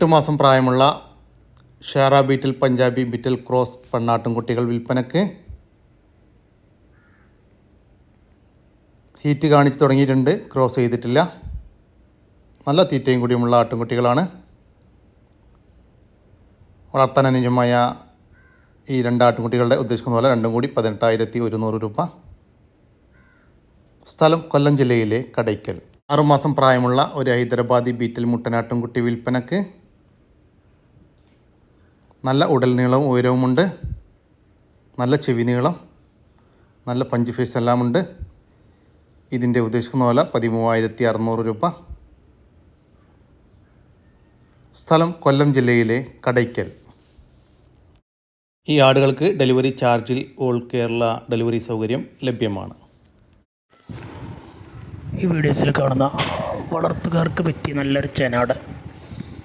എട്ട് മാസം പ്രായമുള്ള ഷേറ ബീറ്റിൽ പഞ്ചാബി ബീറ്റിൽ ക്രോസ് പെണ്ണാട്ടുംകുട്ടികൾ വിൽപ്പനക്ക് ഹീറ്റ് കാണിച്ച് തുടങ്ങിയിട്ടുണ്ട്. ക്രോസ് ചെയ്തിട്ടില്ല. നല്ല തീറ്റയും കൂടിയുമുള്ള ആട്ടുംകുട്ടികളാണ്. വളർത്താൻ അനുജമായ ഈ രണ്ട് ആട്ടുംകുട്ടികളുടെ ഉദ്ദേശിക്കുന്ന പോലെ രണ്ടും കൂടി പതിനെട്ടായിരത്തി ഒരുന്നൂറ് രൂപ. സ്ഥലം കൊല്ലം ജില്ലയിലെ കടയ്ക്കൽ. ആറുമാസം പ്രായമുള്ള ഒരു ഹൈദരാബാദി ബീറ്റിൽ മുട്ടനാട്ടുംകുട്ടി വിൽപ്പനക്ക് നല്ല ഉടൽ നീളവും ഉയരവുമുണ്ട്. നല്ല ചെവി നീളം നല്ല പഞ്ച് ഫേസ് എല്ലാമുണ്ട്. ഇതിന്റെ ഉദ്ദേശിക്കുന്ന പോലെ പതിമൂവായിരത്തി അറുന്നൂറ് രൂപ. സ്ഥലം കൊല്ലം ജില്ലയിലെ കടയ്ക്കൽ. ഈ ആടുകൾക്ക് ഡെലിവറി ചാർജിൽ ഓൾ കേരള ഡെലിവറി സൗകര്യം ലഭ്യമാണ്. ഈ വീഡിയോസിൽ കാണുന്ന വളർത്തുകാർക്ക് പറ്റിയ നല്ലൊരു ചെനാട്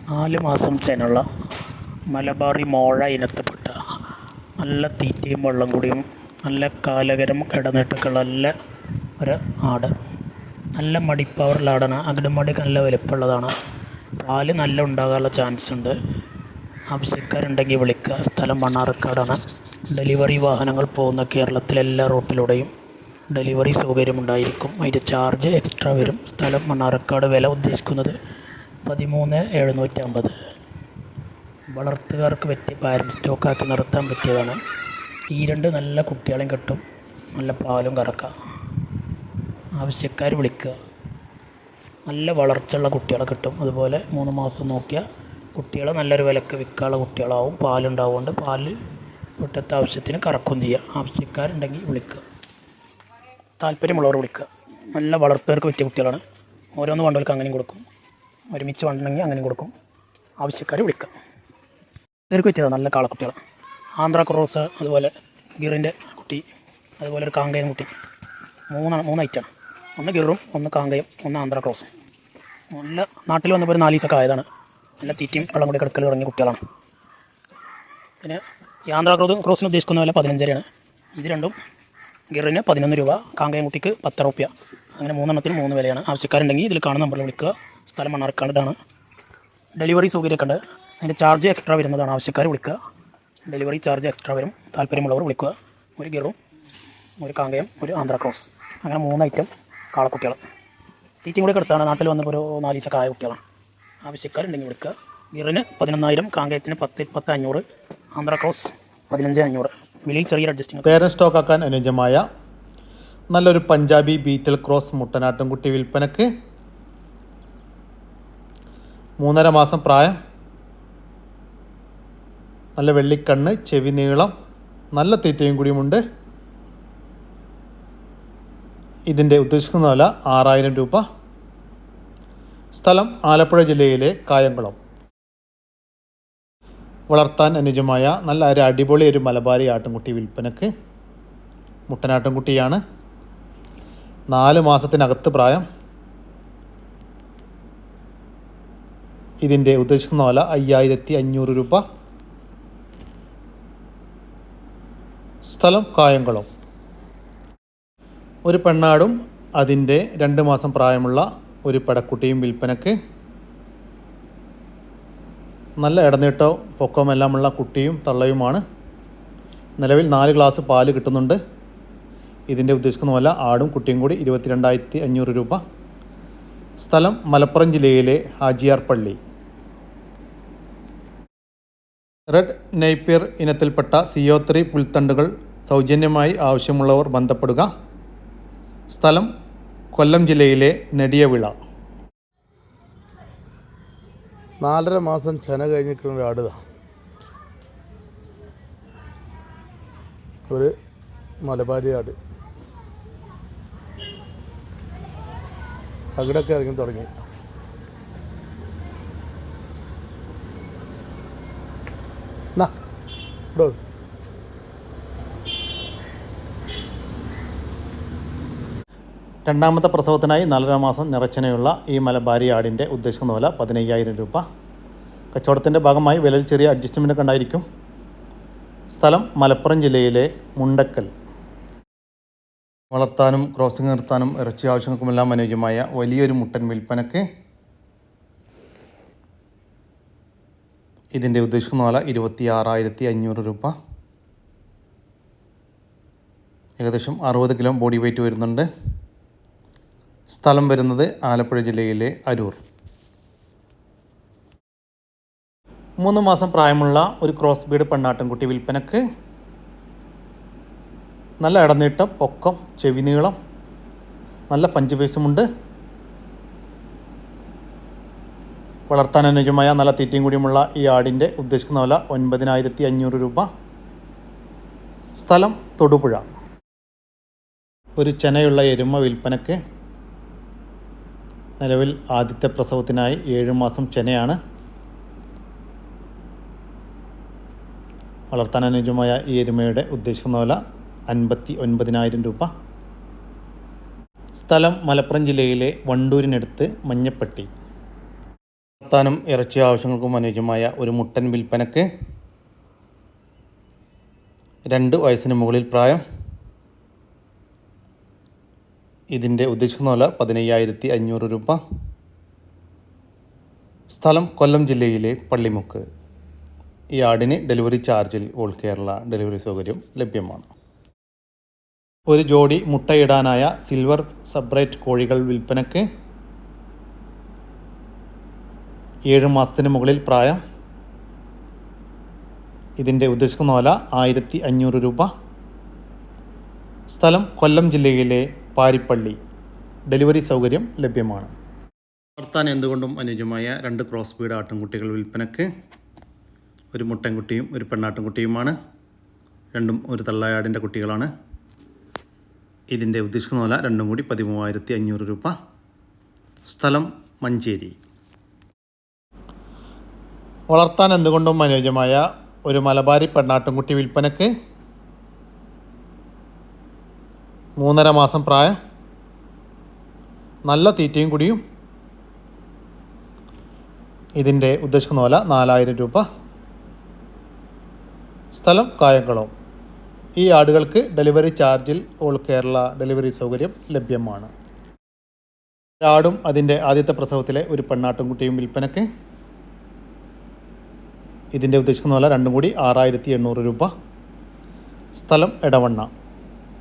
നാല് മാസം ചെനുള്ള മലബാറി മോഴ ഇനത്തിൽപ്പെട്ട നല്ല തീറ്റയും വെള്ളം കൂടിയും നല്ല കാലകരം ഇടനീട്ടൊക്കെ നല്ല ഒരു ആട്. നല്ല മടിപ്പവറുള്ള ആടാണ്. അകിടുമടി നല്ല വലിപ്പമുള്ളതാണ്. പാൽ നല്ല ഉണ്ടാകാനുള്ള ചാൻസ് ഉണ്ട്. ആവശ്യക്കാരുണ്ടെങ്കിൽ വിളിക്കുക. സ്ഥലം മണ്ണാർക്കാടാണ്. ഡെലിവറി വാഹനങ്ങൾ പോകുന്ന കേരളത്തിലെ എല്ലാ റൂട്ടിലൂടെയും ഡെലിവറി സൗകര്യമുണ്ടായിരിക്കും അതിന്റെ ചാർജ് എക്സ്ട്രാ വരും. സ്ഥലം മണ്ണാർക്കാട് വില ഉദ്ദേശിക്കുന്നത് പതിമൂന്ന് എഴുന്നൂറ്റി അമ്പത്. വളർത്തുകാർക്ക് പറ്റിയ പാരൻ സ്റ്റോക്കാക്കി നിർത്താൻ പറ്റിയതാണ്. ഈ രണ്ട് നല്ല കുട്ടികളെയും കിട്ടും നല്ല പാലും കറക്കാം. ആവശ്യക്കാർ വിളിക്കുക. നല്ല വളർച്ചയുള്ള കുട്ടികളെ കിട്ടും. അതുപോലെ മൂന്ന് മാസം നോക്കിയാൽ കുട്ടികളെ നല്ലൊരു വിലക്ക് വിൽക്കാനുള്ള കുട്ടികളാവും. പാലുണ്ടാവുകൊണ്ട് പാൽ വിട്ടത്തെ ആവശ്യത്തിന് കറക്കും ചെയ്യുക ആവശ്യക്കാരുണ്ടെങ്കിൽ വിളിക്കുക. താല്പര്യമുള്ളവർ വിളിക്കുക. നല്ല വളർത്തുകാർക്ക് പറ്റിയ കുട്ടികളാണ്. ഓരോന്ന് വണ്ടവർക്ക് അങ്ങനെയും കൊടുക്കും. ഒരുമിച്ച് വേണ്ടണമെങ്കിൽ അങ്ങനെയും കൊടുക്കും. ആവശ്യക്കാർ വിളിക്കുക. ഇവർക്ക് വെച്ചതാണ് നല്ല കാളക്കുട്ടികൾ ആന്ധ്ര ക്രോസ് അതുപോലെ ഗിറിന്റെ കുട്ടി അതുപോലെ ഒരു കാങ്കയം കുട്ടി. മൂന്നാണ് മൂന്ന് ഐറ്റമാണ് ഒന്ന് ഗിറും ഒന്ന് കാങ്കയം ഒന്ന് ആന്ധ്ര ക്രോസ്. നല്ല നാട്ടിൽ വന്നപ്പോൾ ഒരു നാല് ദിവസമൊക്കെ ആയതാണ്. നല്ല തീറ്റയും വെള്ളം കൂടി കിടക്കൽ തുടങ്ങിയ കുട്ടികളാണ്. പിന്നെ ഈ ആന്ധ്ര ക്രോസ് ക്രോസിന് ഉദ്ദേശിക്കുന്ന വില പതിനഞ്ചരയാണ്. ഇത് രണ്ടും ഗിറിന് പതിനൊന്ന് രൂപ കാങ്കയം കുട്ടിക്ക് പത്ത് റുപ്യ. അങ്ങനെ മൂന്നെണ്ണത്തിന് മൂന്ന് വിലയാണ്. ആവശ്യക്കാരുണ്ടെങ്കിൽ ഇതിൽ കാണുന്ന നമ്പറിൽ വിളിക്കുക. സ്ഥലം മണ്ണാർക്കാട് ഇതാണ്. ഡെലിവറി സൗകര്യമൊക്കെ ഉണ്ട്. അതിന്റെ ചാർജ് എക്സ്ട്രാ വരുന്നതാണ് ആവശ്യക്കാർ വിളിക്കുക. ഡെലിവറി ചാർജ് എക്സ്ട്രാ വരും. താല്പര്യമുള്ളവർ വിളിക്കുക. ഒരു ഗിറും ഒരു കാങ്കയം ഒരു ആന്ധ്ര ക്രോസ്. അങ്ങനെ മൂന്ന് ഐറ്റം കാളക്കുട്ടികൾ തീറ്റയും കൂടെ എടുത്താണ്. നാട്ടിൽ വന്നപ്പോൾ ഒരു നാല് ദിവസം കായ കുട്ടികളാണ്. ആവശ്യക്കാരുണ്ടെങ്കിൽ വിളിക്കുക. ഗിറിന് പതിനൊന്നായിരം കാങ്കയത്തിന് പത്ത് പത്ത് അഞ്ഞൂറ് ആന്ധ്ര ക്രോസ് പതിനഞ്ച് അഞ്ഞൂറ്. വിലയിൽ ചെറിയ അഡ്ജസ്റ്റിംഗ് പേരൻ സ്റ്റോക്കാക്കാൻ അനുയോജ്യമായ നല്ലൊരു പഞ്ചാബി ബീറ്റൽ ക്രോസ് മുട്ടനാട്ടുംകുട്ടി വിൽപ്പനക്ക് മൂന്നര മാസം പ്രായം. നല്ല വെള്ളിക്കണ്ണ് ചെവി നീളം നല്ല തീറ്റയും കൂടിയുമുണ്ട്. ഇതിന്റെ ഉദ്ദേശിക്കുന്ന വില ആറായിരം രൂപ. സ്ഥലം ആലപ്പുഴ ജില്ലയിലെ കായംകുളം. വളർത്താൻ അനുജമായ നല്ല ഒരു അടിപൊളി ഒരു മലബാരി ആട്ടുംകുട്ടി വിൽപ്പനക്ക്. മുട്ടനാട്ടുംകുട്ടിയാണ്. നാല് മാസത്തിനകത്ത് പ്രായം. ഇതിന്റെ ഉദ്ദേശിക്കുന്ന വില അയ്യായിരത്തി അഞ്ഞൂറ് രൂപ. സ്ഥലം കായംകുളം. ഒരു പെണ്ണാടും അതിന്റെ രണ്ട് മാസം പ്രായമുള്ള ഒരു പടക്കുട്ടിയും വിൽപ്പനക്ക് നല്ല ഇടനീട്ടോ പൊക്കവും എല്ലാമുള്ള കുട്ടിയും തള്ളയുമാണ്. നിലവിൽ നാല് ഗ്ലാസ് പാൽ കിട്ടുന്നുണ്ട്. ഇതിന്റെ ഉദ്ദേശിക്കുന്ന പോലെ ആടും കുട്ടിയും കൂടി ഇരുപത്തിരണ്ടായിരത്തി അഞ്ഞൂറ് രൂപ. സ്ഥലം മലപ്പുറം ജില്ലയിലെ ഹാജിയാർ പള്ളി. റെഡ് നെയ്പിയർ ഇനത്തിൽപ്പെട്ട സിയോ ത്രീ പുൽത്തണ്ടുകൾ സൗജന്യമായി ആവശ്യമുള്ളവർ ബന്ധപ്പെടുക. സ്ഥലം കൊല്ലം ജില്ലയിലെ നെടിയവിള. നാലര മാസം ചെന കഴിഞ്ഞിട്ടുള്ള ആടുക ഒരു മലബാരി ആട്. അകിടൊക്കെ ഇറങ്ങി തുടങ്ങി. നാ ഇടോ. രണ്ടാമത്തെ പ്രസവത്തിനായി നാലര മാസം നിറച്ചനയുള്ള ഈ മലബാരി ആടിന്റെ ഉദ്ദേശിക്കുന്ന വില പതിനയ്യായിരം രൂപ. കച്ചവടത്തിന്റെ ഭാഗമായി വിലയിൽ ചെറിയ അഡ്ജസ്റ്റ്മെന്റ് ഉണ്ടായിരിക്കും. സ്ഥലം മലപ്പുറം ജില്ലയിലെ മുണ്ടക്കൽ. വളർത്താനും ക്രോസിംഗ് നിർത്താനും ഇറച്ചി ആവശ്യങ്ങൾക്കുമെല്ലാം അനുയോജ്യമായ വലിയൊരു മുട്ടൻ വിൽപ്പനക്ക് ഇതിന്റെ ഉദ്ദേശിക്കുന്ന വില ഇരുപത്തി ആറായിരത്തി അഞ്ഞൂറ് രൂപ. ഏകദേശം അറുപത് കിലോ ബോഡി വെയിറ്റ് വരുന്നുണ്ട്. സ്ഥലം വരുന്നത് ആലപ്പുഴ ജില്ലയിലെ അരൂർ. മൂന്ന് മാസം പ്രായമുള്ള ഒരു ക്രോസ് ബീഡ് പെണ്ണാട്ടിൻകുട്ടി വിൽപ്പനക്ക് നല്ല ഇടനീട്ടം പൊക്കം ചെവി നീളം നല്ല പഞ്ച് വളർത്താൻ അനുയോജ്യമായ നല്ല തീറ്റയും കൂടിയുമുള്ള ഈ ആടിന്റെ ഉദ്ദേശിക്കുന്ന വില ഒൻപതിനായിരത്തി അഞ്ഞൂറ് രൂപ. സ്ഥലം തൊടുപുഴ. ഒരു ചെനയുള്ള എരുമ വിൽപ്പനക്ക് നിലവിൽ ആദ്യത്തെ പ്രസവത്തിനായി ഏഴ് മാസം ചെനയാണ് വളർത്താൻ അനുയോജ്യമായ ഈ എരുമയുടെ ഉദ്ദേശിക്കുന്ന വില അൻപത്തി ഒൻപതിനായിരം രൂപ. സ്ഥലം മലപ്പുറം ജില്ലയിലെ വണ്ടൂരിനടുത്ത് മഞ്ഞപ്പെട്ടി. വളർത്താനും ഇറച്ചി ആവശ്യങ്ങൾക്കും അനുയോജ്യമായ ഒരു മുട്ടൻ വിൽപ്പനക്ക് രണ്ട് വയസ്സിന് മുകളിൽ പ്രായം. ഇതിന്റെ ഉദ്ദേശിക്കുന്ന വില പതിനയ്യായിരത്തി അഞ്ഞൂറ് രൂപ. സ്ഥലം കൊല്ലം ജില്ലയിലെ പള്ളിമുക്ക്. ഈ ആടിന് ഡെലിവറി ചാർജിൽ ഓൾ കേരള ഡെലിവറി സൗകര്യം ലഭ്യമാണ്. ഒരു ജോഡി മുട്ടയിടാനായ സിൽവർ സെപ്പറേറ്റ് കോഴികൾ വിൽപ്പനയ്ക്ക് ഏഴ് മാസത്തിന് മുകളിൽ പ്രായം. ഇതിന്റെ ഉദ്ദേശിക്കുന്ന വില ആയിരത്തി അഞ്ഞൂറ് രൂപ. സ്ഥലം കൊല്ലം ജില്ലയിലെ പാരിപ്പള്ളി ഡെലിവറി സൗകര്യം ലഭ്യമാണ്. വളർത്താൻ എന്തുകൊണ്ടും അനുയോജ്യമായ രണ്ട് ക്രോസ് ബീഡ് ആട്ടിൻകുട്ടികൾ വിൽപ്പനക്ക് ഒരു മുട്ടൻകുട്ടിയും ഒരു പെണ്ണാട്ടിൻകുട്ടിയുമാണ്. രണ്ടും ഒരു തള്ളയാടിന്റെ കുട്ടികളാണ്. ഇതിന്റെ ഉദ്ദേശിക്കുന്ന വില രണ്ടും കൂടി പതിമൂവായിരത്തി അഞ്ഞൂറ് രൂപ. സ്ഥലം മഞ്ചേരി. വളർത്താൻ എന്തുകൊണ്ടും അനുയോജ്യമായ ഒരു മലബാരി പെണ്ണാട്ടിൻകുട്ടി വിൽപ്പനക്ക് മൂന്നര മാസം പ്രായം. നല്ല തീറ്റയും കുടിയും. ഇതിന്റെ ഉദ്ദേശിക്കുന്ന വില നാലായിരം രൂപ. സ്ഥലം കായംകുളം. ഈ ആടുകൾക്ക് ഡെലിവറി ചാർജിൽ ഓൾ കേരള ഡെലിവറി സൗകര്യം ലഭ്യമാണ്. ആടും അതിന്റെ ആദ്യത്തെ പ്രസവത്തിലെ ഒരു പെണ്ണാട്ടുംകുട്ടിയും വിൽപ്പനക്ക് ഇതിന്റെ ഉദ്ദേശിക്കുന്ന വില രണ്ടും കൂടി ആറായിരത്തി എണ്ണൂറ് രൂപ. സ്ഥലം എടവണ്ണ.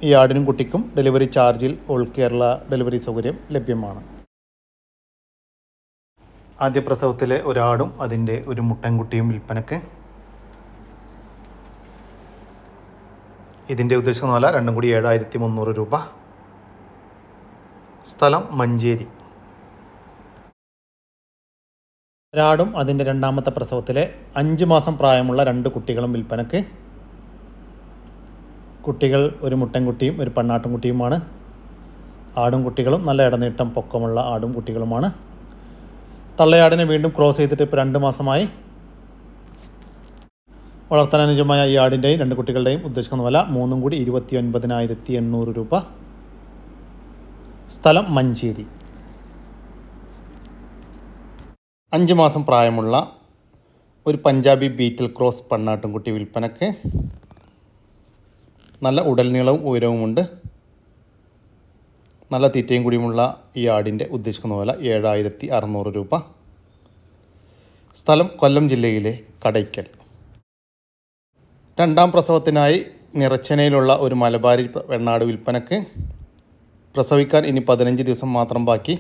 ഈ ആടിനും കുട്ടിക്കും ഡെലിവറി ചാർജിൽ ഓൾ കേരള ഡെലിവറി സൗകര്യം ലഭ്യമാണ്. ആദ്യ പ്രസവത്തിലെ ഒരാടും അതിന്റെ ഒരു മുട്ടൻകുട്ടിയും വിൽപ്പനക്ക്. ഇതിന്റെ ഉദ്ദേശം വില രണ്ടും കൂടി ഏഴായിരത്തി മുന്നൂറ് രൂപ. സ്ഥലം മഞ്ചേരി. ഒരാടും അതിന്റെ രണ്ടാമത്തെ പ്രസവത്തിലെ അഞ്ച് മാസം പ്രായമുള്ള രണ്ട് കുട്ടികളും വിൽപ്പനക്ക്. കുട്ടികൾ ഒരു മുട്ടൻകുട്ടിയും ഒരു പെണ്ണാട്ടുംകുട്ടിയുമാണ്. ആടും കുട്ടികളും നല്ല ഇടനീട്ടം പൊക്കമുള്ള ആടും കുട്ടികളുമാണ്. തള്ളയാടിനെ വീണ്ടും ക്രോസ് ചെയ്തിട്ട് ഇപ്പോൾ രണ്ട് മാസമായി. വളർത്താനുജമായ ഈ ആടിന്റെയും രണ്ട് കുട്ടികളുടെയും ഉദ്ദേശിക്കുന്ന വില മൂന്നും കൂടി ഇരുപത്തി ഒൻപതിനായിരത്തി എണ്ണൂറ് രൂപ. സ്ഥലം മഞ്ചേരി. അഞ്ച് മാസം പ്രായമുള്ള ഒരു പഞ്ചാബി ബീറ്റിൽ ക്രോസ് പെണ്ണാട്ടുംകുട്ടി വിൽപ്പനക്ക് നല്ല ഉടൽ നീളവും ഉയരവുമുണ്ട്. നല്ല തീറ്റയും കൂടിയുമുള്ള ഈ ആടിന്റെ ഉദ്ദേശിക്കുന്ന വില ഏഴായിരത്തി അറുന്നൂറ് രൂപ. സ്ഥലം കൊല്ലം ജില്ലയിലെ കടയ്ക്കൽ. രണ്ടാം പ്രസവത്തിനായി നിറച്ചനയിലുള്ള ഒരു മലബാരി വെണ്ണാട് വിൽപ്പനക്ക് പ്രസവിക്കാൻ ഇനി പതിനഞ്ച് ദിവസം മാത്രം ബാക്കി.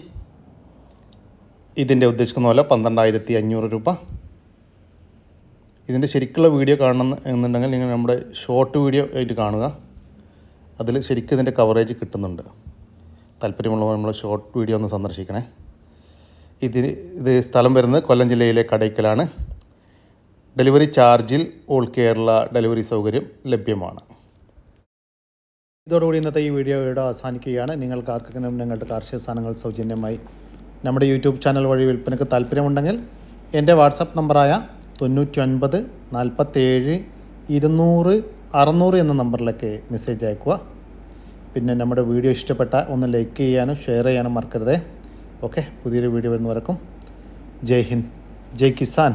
ഇതിന്റെ ഉദ്ദേശിക്കുന്ന വില പന്ത്രണ്ടായിരത്തി അഞ്ഞൂറ് രൂപ. ഇതിന്റെ ശരിക്കുള്ള വീഡിയോ കാണണം എന്നുണ്ടെങ്കിൽ നിങ്ങൾ നമ്മുടെ ഷോർട്ട് വീഡിയോ ആയിട്ട് കാണുക. അതിൽ ശരിക്കും ഇതിന്റെ കവറേജ് കിട്ടുന്നുണ്ട്. താല്പര്യമുള്ളവർ നമ്മൾ ഷോർട്ട് വീഡിയോ ഒന്ന് സന്ദർശിക്കണേ. ഇതിന് ഇത് സ്ഥലം വരുന്നത് കൊല്ലം ജില്ലയിലെ കടയ്ക്കലാണ്. ഡെലിവറി ചാർജിൽ ഓൾ കേരള ഡെലിവറി സൗകര്യം ലഭ്യമാണ്. ഇതോടുകൂടി ഇന്നത്തെ ഈ വീഡിയോ ഇവിടെ അവസാനിക്കുകയാണ്. നിങ്ങൾക്ക് ആർക്കെങ്കിലും നിങ്ങളുടെ കാർഷിക സാധനങ്ങൾ സൗജന്യമായി നമ്മുടെ യൂട്യൂബ് ചാനൽ വഴി വിൽപ്പനയ്ക്ക് താല്പര്യമുണ്ടെങ്കിൽ എന്റെ വാട്സപ്പ് നമ്പറായ തൊണ്ണൂറ്റി ഒൻപത് നാൽപ്പത്തേഴ് ഇരുന്നൂറ് അറുന്നൂറ് എന്ന നമ്പറിലേക്ക് മെസ്സേജ് അയക്കുക. പിന്നെ നമ്മുടെ വീഡിയോ ഇഷ്ടപ്പെട്ട ഒന്ന് ലൈക്ക് ചെയ്യാനും ഷെയർ ചെയ്യാനും മറക്കരുതേ. ഓക്കെ പുതിയൊരു വീഡിയോ വരുന്നവർക്കും ജയ് ഹിന്ദ്. ജയ് കിസാൻ.